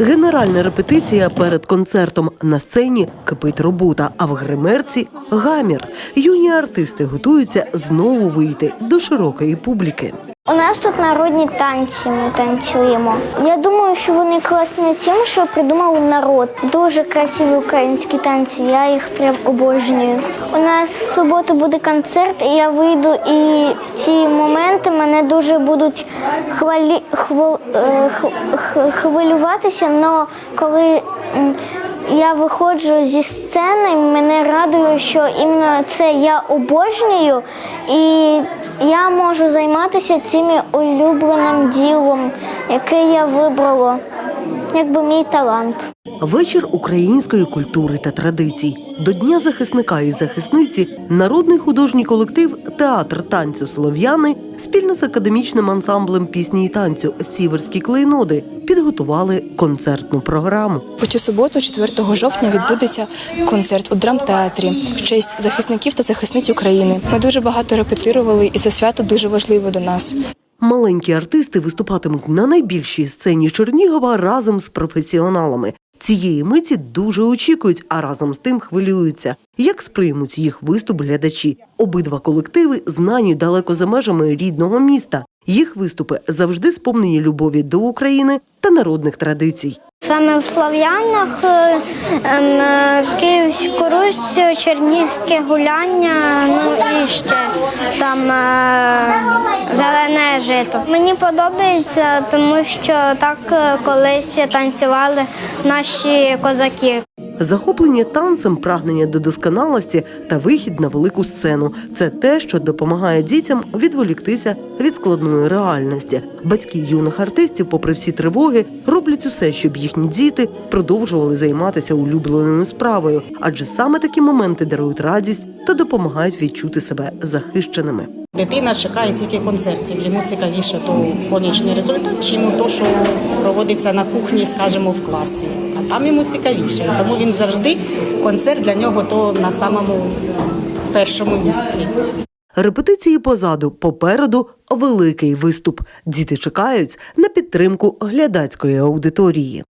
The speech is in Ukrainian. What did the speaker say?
Генеральна репетиція перед концертом. На сцені кипить робота, а в гримерці гамір. Юні артисти готуються знову вийти до широкої публіки. У нас тут народні танці, ми танцюємо. Я думаю, що вони класні тим, що придумав народ. Дуже красиві українські танці, я їх прям обожнюю. У нас в суботу буде концерт, і я вийду, і ці моменти мене дуже будуть хвалі, хвил, е, хвилюватися, але коли я виходжу зі сцени, мене радує, що іменно це я обожнюю, і я можу займатися цим улюбленим ділом, яке я вибрала, якби мій талант. Вечір української культури та традицій. До Дня захисника і захисниці народний художній колектив Театр танцю Слов'яни спільно з академічним ансамблем пісні і танцю Сіверські клейноди підготували концертну програму. У цю суботу, 4 жовтня, відбудеться концерт у драмтеатрі в честь захисників та захисниць України. Ми дуже багато репетирували, і це свято дуже важливо до нас. Маленькі артисти виступатимуть на найбільшій сцені Чернігова разом з професіоналами. Цієї миті дуже очікують, а разом з тим хвилюються, як сприймуть їх виступ глядачі. Обидва колективи знані далеко за межами рідного міста. Їх виступи завжди сповнені любові до України та народних традицій. Саме в Слов'янах, е, ем, е, Київську Русь, Чернігівське гуляння, ну і ще там е, жито. Мені подобається, тому що так е, колись танцювали наші козаки. Захоплення танцем, прагнення до досконалості та вихід на велику сцену це те, що допомагає дітям відволіктися від складної реальності. Батьки юних артистів, попри всі тривоги, роблять усе, щоб їхні діти продовжували займатися улюбленою справою, адже саме такі моменти дарують радість та допомагають відчути себе захищеними. Дитина чекає тільки концертів. Йому цікавіше то конечний результат, чи йому то, що проводиться на кухні, скажімо, в класі. А там йому цікавіше. Тому він завжди концерт для нього то на самому першому місці. Репетиції позаду, попереду великий виступ. Діти чекають на підтримку глядацької аудиторії.